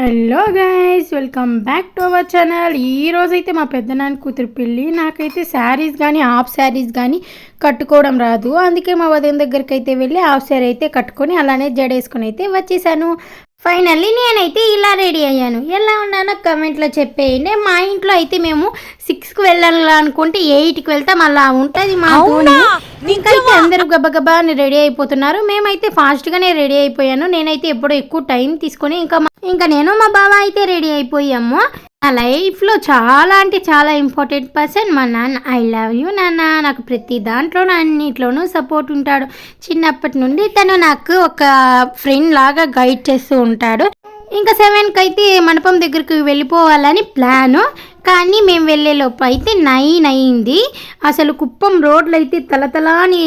Hello guys welcome back to our channel ఈ అయితే మా పెద్దనాన్న కూతురు పెళ్ళి. నాకైతే శారీస్ కానీ హాఫ్ శారీస్ కానీ కట్టుకోవడం రాదు. అందుకే మా వదిన దగ్గరికి అయితే వెళ్ళి హాఫ్ శారీ అయితే కట్టుకొని అలానే జడేసుకొని అయితే వచ్చేసాను. ఫైనల్లీ నేనైతే ఇలా రెడీ అయ్యాను. ఎలా ఉన్నానో కమెంట్లో చెప్పేయండి. మా ఇంట్లో అయితే మేము సిక్స్కి వెళ్ళాలనుకుంటే ఎయిట్కి వెళ్తాం. అలా ఉంటుంది మా ఇంకైతే అందరూ గబగబా అని రెడీ అయిపోతున్నారు. మేమైతే ఫాస్ట్గానే రెడీ అయిపోయాను. నేనైతే ఎప్పుడో ఎక్కువ టైం తీసుకొని ఇంకా ఇంకా నేను మా బావ అయితే రెడీ అయిపోయాము. నా లైఫ్లో చాలా అంటే చాలా ఇంపార్టెంట్ పర్సన్ మా నాన్న. ఐ లవ్ యూ నాన్న. నాకు ప్రతి దాంట్లోనూ అన్నిట్లోనూ సపోర్ట్ ఉంటాడు. చిన్నప్పటి నుండి తను నాకు ఒక ఫ్రెండ్ లాగా గైడ్ చేస్తూ ఉంటాడు. ఇంకా సెవెన్కి అయితే మండపం దగ్గరికి వెళ్ళిపోవాలని ప్లాను. కానీ మేము వెళ్ళే లోపు అయితే నైన్ అయింది. అసలు కుప్పం రోడ్లు అయితే తలతలాని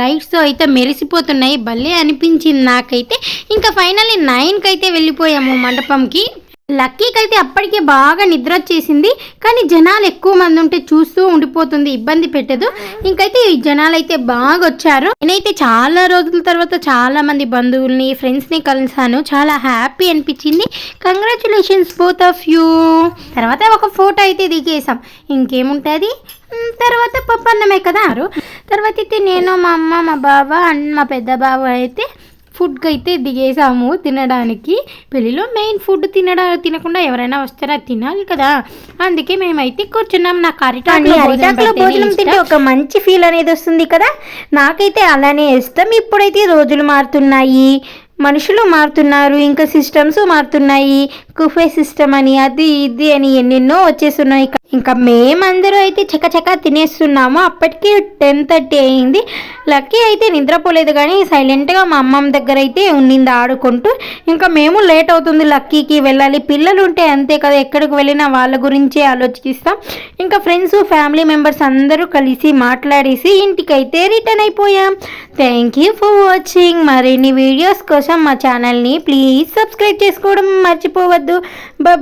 లైట్స్తో అయితే మెరిసిపోతున్నాయి. భలే అనిపించింది నాకైతే. ఇంకా ఫైనల్లీ నైన్కి అయితే వెళ్ళిపోయాము మండపంకి. లక్కీకి అయితే అప్పటికే బాగా నిద్ర వచ్చేసింది కానీ జనాలు ఎక్కువ మంది ఉంటే చూస్తూ ఉండిపోతుంది ఇబ్బంది పెట్టదు. ఇంకైతే ఈ జనాలు అయితే బాగా వచ్చారు నేనైతే చాలా రోజుల తర్వాత చాలా మంది బంధువుల్ని ఫ్రెండ్స్ని కలిసాను. చాలా హ్యాపీ అనిపించింది. Congratulations both of you. తర్వాత ఒక ఫోటో అయితే దిగేసాం ఇంకేముంటుంది? తర్వాత పప్పన్నమే కదా. తర్వాత అయితే నేను మా అమ్మ మా బావ అండ్ మా పెద్ద బావ అయితే ఫుడ్కి అయితే దిగేసాము తినడానికి. పెళ్ళిలో మెయిన్ ఫుడ్ తినడా తినకుండా ఎవరైనా వస్తారా? తినాలి కదా. అందుకే మేమైతే కూర్చున్నాం. నాకు అరిటాకులో అరిటాకులో భోజనం తింటే ఒక మంచి ఫీల్ అనేది వస్తుంది కదా. నాకైతే అలానే ఇష్టం. ఇప్పుడైతే రోజులు మారుతున్నాయి. మనుషులు మారుతున్నారు. ఇంకా సిస్టమ్స్ మారుతున్నాయి. కుఫే సిస్టమ్ అని అది ఇది అని ఎన్నెన్నో వచ్చేస్తున్నాయి. ఇంకా మేమందరూ అయితే చకచకా తినేస్తున్నాము. అప్పటికి టెన్ థర్టీ అయింది. లక్కీ అయితే నిద్రపోలేదు కానీ సైలెంట్గా మా అమ్మమ్మ దగ్గర అయితే ఉండింది ఆడుకుంటూ. ఇంకా మేము లేట్ అవుతుంది లక్కీకి వెళ్ళాలి. పిల్లలు ఉంటే అంతే కదా ఎక్కడికి వెళ్ళినా వాళ్ళ గురించే ఆలోచిస్తాం. ఇంకా ఫ్రెండ్స్ ఫ్యామిలీ మెంబర్స్ అందరూ కలిసి మాట్లాడేసి ఇంటికైతే రిటర్న్ అయిపోయాం. Thank you for watching. మరిన్ని వీడియోస్ కోసం మా ఛానల్ని ప్లీజ్ సబ్స్క్రైబ్ చేసుకోవడం మర్చిపోవద్దు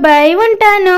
బాయ్ ఉంటాను.